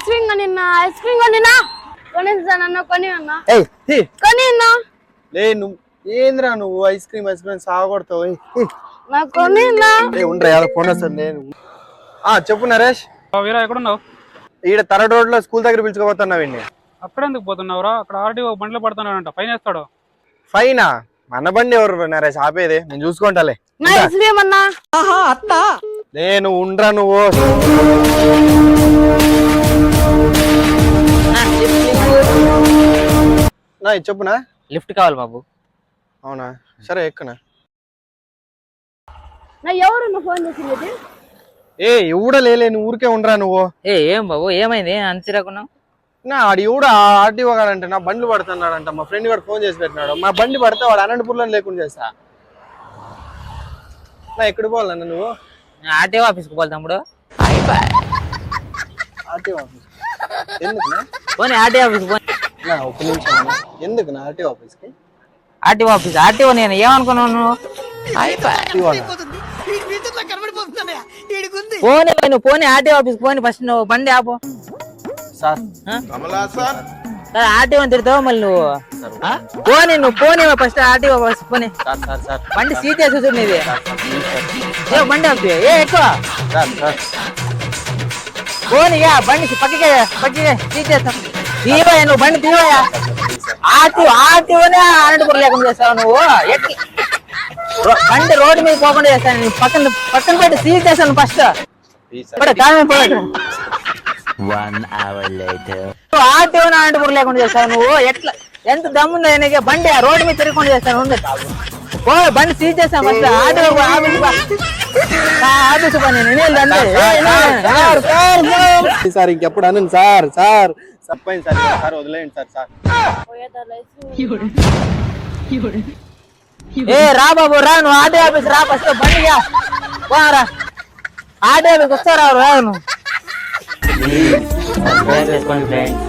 Ice cream కొనిన్నా ice cream కొనినా కొనిస్తానన్న కొని అన్న ఏయ్ తీ. కొని అన్న లే నువ్వు ఏంద్రా నువ్వు ఐస్ క్రీమ్ ఐస్ క్రీమ్ సాగొడతావు ఏయ్. నాకు కొని అన్నా ఏ ఉండరా ఏదో ఫోన్ వస్తుంది నేను ఆ చెప్పు నరేష్. వీరా ఎక్కడున్నావు? ఈడ తరడ్ రోడ్లో స్కూల్ దగ్గర పిలుచుకోపోతున్నావు వీడిని. అక్కడ ఎందుకు పోతున్నావురా? అక్కడ ఆర్డీఓ బండ్లు పడుతున్నాడంట ఫైన్ వేస్తాడు. ఫైనా? మన బండి ఎవరు నరేష్ ఆపేది నేను చూసుకుంటాలే నా ఐస్ క్రీమ్ అన్నా. నేను ఉండరా నువ్వు. ఇది చెప్పునా? లిఫ్ట్ కావాలి బాబు. అవునా? సరే ఎక్కునా? నా ఎవరు నువ్వు ఫోన్ చేసింది ఏ ఎవడ లేలే నువ్వు ఊరికే ఉండరా నువ్వు? ఏ ఏం బాబు ఏమైంది? అంచరాకున్నావు నా ఆడు ఎవడ ఆర్టీఓ గాడంటే నా బండ్లు పడుతున్నాడంట. మా ఫ్రెండ్ గారు ఫోన్ చేసి పెట్టినాడు. మా బండి పడితే వాడు అనంతపురంలో లేకుండా చేస్తా. నా ఎక్కడ పోవాలన్న నువ్వు? ఆర్టీఓ ఆఫీస్కి పోవాలి తమ్ముడు. RTO office. ఎందుకు పోనీ ఆర్టీఓ ఆఫీస్కి పోనీ. నా ఒక్క నిమిషం. ఎందుకు? నా ఆర్టీఓ ఆఫీస్కి? ఆర్టీఓ ఆఫీస్ ఆర్టీఓ నేను ఏమనుకున్నావు నువ్వు ఆర్టీఓ నా? పోనీ నువ్వు పోనీ ఆర్టీఓ ఆఫీస్కి పోనీ ఫస్ట్ నువ్వు బండి ఆపు. సార్. సరే. ఆర్టీఓ తిడతావు మళ్ళీ నువ్వు? పోనీ నువ్వు పోనీ ఫస్ట్ ఆర్టీఓ ఆఫీస్ పోనీ. Sir sir sir. బండి సీట్ వేసి చూడు నీది. ఏ బండి ఆపు ఏ ఎక్కువ. Sir sir. పోనీ యా బండి పక్కకి పక్కకి సీట్ వేస్తాం తీవయ్యా నువ్వు బండి తీవయ్యా. ఆర్టీఓ ఆర్టీఓనే అనంతపురం లేకుండా చేస్తావు నువ్వు? బండి రోడ్డు మీద పోకుండా చేస్తాను. పక్కన పక్కన పెట్టి సీట్ చేస్తాను ఫస్ట్. ఆర్టీఓ అనంతపురం లేకుండా చేస్తావు నువ్వు? ఎట్లా? ఎంత దమ్ముందో నీకు బండి ఆ రోడ్డు మీద తిరగకుండా చేస్తాను. ఓ బండి సీట్ చేస్తాను ఫస్ట్ ఆర్టీఓ ఆఫీస్ బా ఆ, ఆఫీస్ పని నేను. సార్ సార్ సార్ సార్ ఇంకెప్పుడు అనండి సార్ సార్. తప్పైంది సార్ సార్ వదిలేయండి సార్ సార్. ఏ రా బాబు రా. నువ్వు ఆర్టీఓ ఆఫీస్ రా ఫస్ట్. బండి యా. పో రా. ఆర్టీఓ ఆఫీస్ వస్తారా రా నువ్వు? Subscribe చేసుకోండి ఫ్రెండ్స్